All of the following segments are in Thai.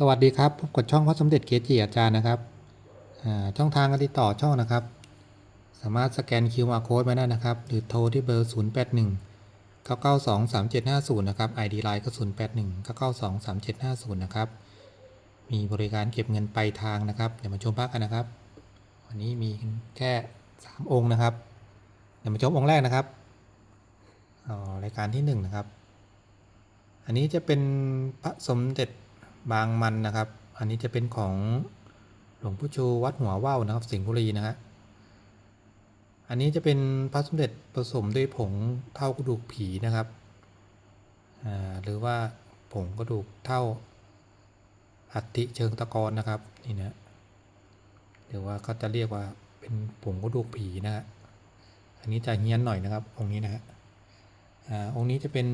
สวัสดีครับพบกับช่องพระสมเด็จเกจิอาจารย์นะครับอ่าช่องทางการติดต่อช่องนะครับ สามารถสแกน QR code มาได้นะครับ หรือโทรที่เบอร์ 081 992 3750 นะครับ ID Line ก็ 081 992 3750 นะครับ มีบริการเก็บเงินปลายทางนะครับ เดี๋ยวมาชมภาพกันนะครับ วันนี้มีแค่ 3 องค์นะครับ เดี๋ยวมาชมองค์แรกนะครับอ๋อรายการที่ 1 นะครับ อันนี้จะเป็นพระสมเด็จ บางมันนะครับ อันนี้จะเป็นของหลวงพ่อชูวัดหัวว่าวนะครับ สิงห์บุรีนะฮะอันนี้จะเป็นพระสมเด็จผสมด้วยผงเท่ากระดูกผีนะครับอ่าหรือว่าผงกระดูกเท่าอัฐิเชิงตะกอนนะครับนี่นะหรือว่าเขาจะเรียกว่าเป็นผงกระดูกผีนะฮะอันนี้จะเฮี้ยนหน่อยนะครับองค์นี้นะฮะอ่าองค์นี้จะเป็น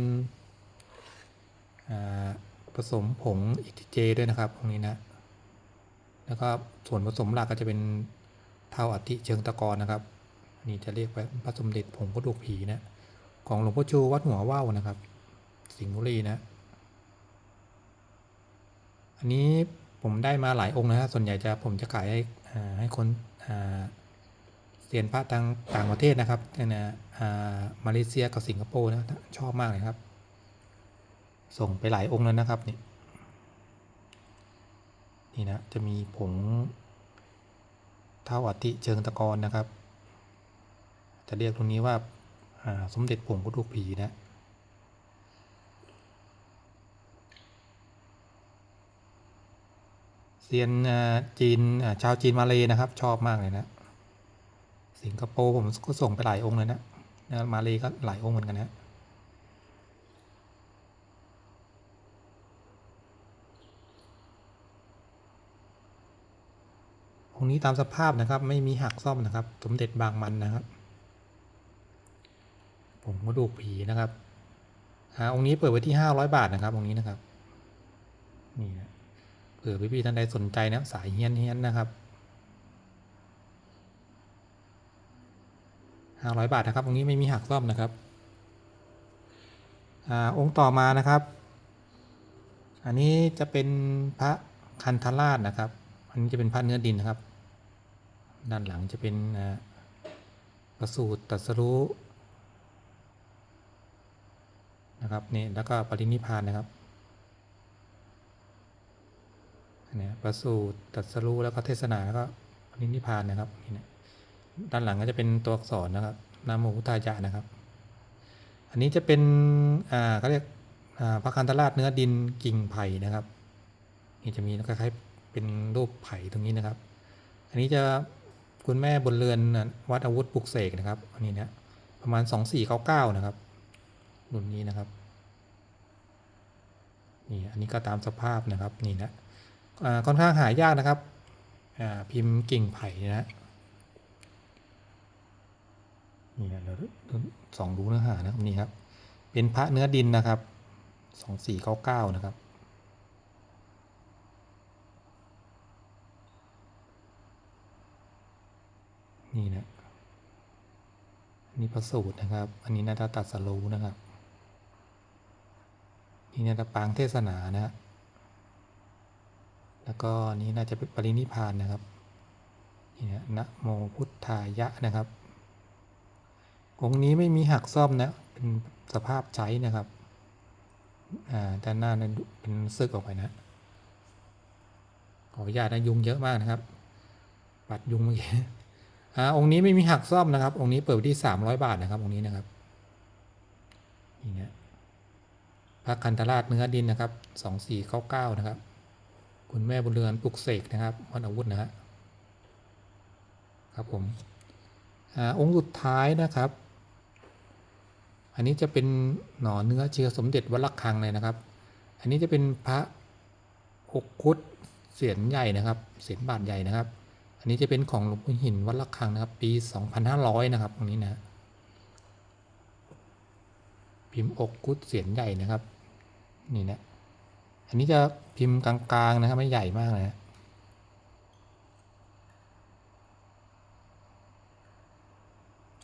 อ่า ผสมผงอิทิเจด้วยนะครับองนี้นะแล้วก็ส่วนผสมหลักก็จะเป็นเท่าอัฐิเชิงตะกอนนะครับอันนี้จะเรียกว่าพระสมเด็จผงกระดูกผีนะของหลวงพ่อชูวัดหัวว่าวนะครับ สิงห์บุรีนะ อันนี้ผมได้มาหลายองค์นะฮะส่วนใหญ่จะผมจะขายให้ให้คนเซียนพระต่างต่างประเทศนะครับนะมาเลเซียกับสิงคโปร์นะชอบมากเลยครับ ส่งไปหลายองค์แล้วนะครับนี่นี่นะจะมีผงเท่าอัฐิเชิงตะกอนนะครับ จะเรียกตรงนี้ว่าาสมเด็จผงกระดูกผีนะเซียนจีนชาวจีนมาเลยนะครับ ชอบมากเลยนะ สิงคโปร์ผมก็ส่งไปหลายองค์เลยนะมาเลยก็หลายองค์เหมือนกันนะ องนี้ตามสภาพนะครับ ไม่มีหักซ่อมนะครับ สมเด็จบางมันนะครับ ผมก็ดูกผีนะครับอาองค์นี้เปิดไว้ที่ห้าร้อยบาทนะครับ องค์นี้นะครับ นี่นะเผื่อพี่ๆท่านใดสนใจนะสายเฮี้ยนเฮี้ยนนะครับห้าร้อยบาทนะครับ องค์นี้ไม่มีหักซ่อมนะครับอ่าองค์ต่อมานะครับ อันนี้จะเป็นพระคันธราชนะครับ อันนี้จะเป็นพระเนื้อดินนะครับ ด้านหลังจะเป็นประสูตรตัสรู้นะครับนี่แล้วก็ปรินิพานนะครับอันนี้ประสูตรตัสรู้แล้วก็เทศนาแล้วก็ปรินิพานนะครับนี่นะด้านหลังก็จะเป็นตัวอักษรนะครับนามพุทายะนะครับ อันนี้จะเป็นอ่าเขาเรียกอ่าพระคันธราชเนื้อดินกิ่งไผ่นะครับนี่จะมีคล้ายๆเป็นรูปไผ่ตรงนี้นะครับ อันนี้จะ คุณแม่บนเรือนวัดอาวุธปลุกเสกนะครับ อันนี้นะประมาณ2499นะครับรุ่นนี้นะครับนี่อันนี้ก็ตามสภาพนะครับนี่นะค่อนข้างหายากนะครับพิมพ์กิ่งไผ่นะนี่นะเดี๋ยวสองดูเนื้อหานะครับนี่ครับเป็นพระเนื้อดินนะครับ2499นะครับ นี่นะอันนี่ประสูตรนะครับ อันนี้นาฏตัดสรู้นะครับ นี่นาฏปางเทศนานะฮะแล้วก็นี้น่าจะเป็นปรินิพพานนะครับ นี่นะนะโมพุทธายะนะครับ องค์นี้ไม่มีหักซ่อมนะ เป็นสภาพใช้นะครับ อ่าด้านหน้านั้นเป็นซึกออกไปนะ ขออนุญาตนะยุงเยอะมากนะครับ ปัดยุงเมื่อกี้ อ่าองค์นี้ไม่มีหักซ่อมนะครับ องค์นี้เปิดที่สามร้อยบาทนะครับ องค์นี้นะครับนี่นะพระคันธราชเนื้อดินนะครับสองสี่เก้าเก้านะครับ คุณแม่บุญเรือนปลุกเสกนะครับวัดอาวุธนะฮะครับผมอ่าองค์สุดท้ายนะครับ อันนี้จะเป็นหน่อเนื้อเชื้อสมเด็จวัดระฆังเลยนะครับ อันนี้จะเป็นพระอกคุดเสียนใหญ่นะครับ เสียนบาทใหญ่นะครับ อันนี้จะเป็นของหลวงปู่หินวัดระฆังนะครับ ปี 2500 นะครับตรงนี้นะ พิมพ์อกกุดเสียนใหญ่นะครับ นี่นะ อันนี้จะพิมพ์กลางๆนะครับไม่ใหญ่มากนะ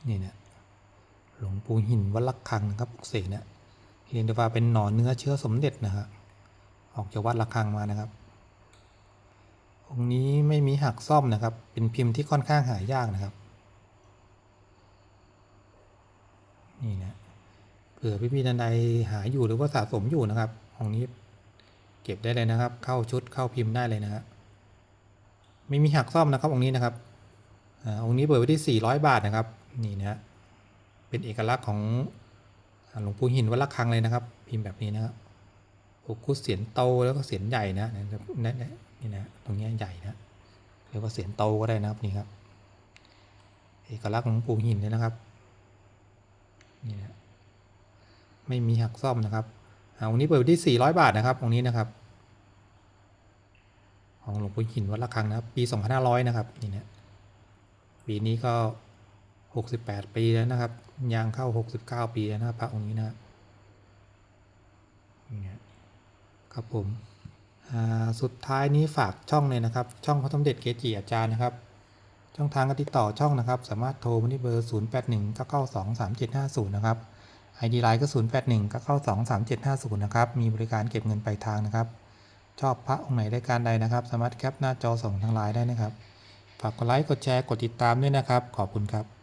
นี่นะหลวงปู่หินวัดระฆังนะครับปลุกเสกนี่เรียกได้ว่าเป็นหน่อเนื้อเชื้อสมเด็จนะครับออกจากวัดระฆังมานะครับ องค์นี้ไม่มีหักซ่อมนะครับ เป็นพิมพ์ที่ค่อนข้างหายากนะครับ นี่นะ เผื่อพี่พี่นันใดหาอยู่หรือว่าสะสมอยู่นะครับ องค์นี้เก็บได้เลยนะครับ เข้าชุดเข้าพิมพ์ได้เลยนะครับไม่มีหักซ่อมนะครับองค์นี้นะครับอาองค์นี้เปิดไว้ที่ 400 บาทนะครับ นี่นะเป็นเอกลักษณ์ของหลวงปู่หินวัดระฆังเลยนะครับ พิมพ์แบบนี้นะครับโอคุเสียนโตแล้วก็เสียนใหญ่นะ นี่นะตรงนี้ใหญ่นะเรียกว่าเสียนโตก็ได้นะครับนี่ครับเอกลักษณ์ของปูหินเลยนะครับนี่นะไม่มีหักซ่อมนะครับอ่าองค์นี้เปิดที่ 400 บาทนะครับองค์นี้นะครับ ของหลวงปู่หินวัดระฆังนะครับ ปี 2500 นะครับนี่นะปีนี้ก็ 68 ปีแล้วนะครับยางเข้า 69 ปีแล้วนะครับพระองค์นี้นะครับนี่นะครับผม สุดท้ายนี้ฝากช่องเลยนะครับ ช่องพระสมเด็จเกจิอาจารย์นะครับ ช่องทางการติดต่อช่องนะครับ สามารถโทรมาที่เบอร์ 0 8 1 9 9 2 3 7 5 0 นะครับ ID Line ก็ 0 8 1 9 9 2 3 7 5 0 นะครับ มีบริการเก็บเงินปลายทางนะครับ ชอบพระองค์ไหนรายการใดนะครับ สามารถแคปหน้าจอส่งทางไลน์ได้นะครับ ฝากกดไลค์ กดแชร์ กดติดตามด้วยนะครับ ขอบคุณครับ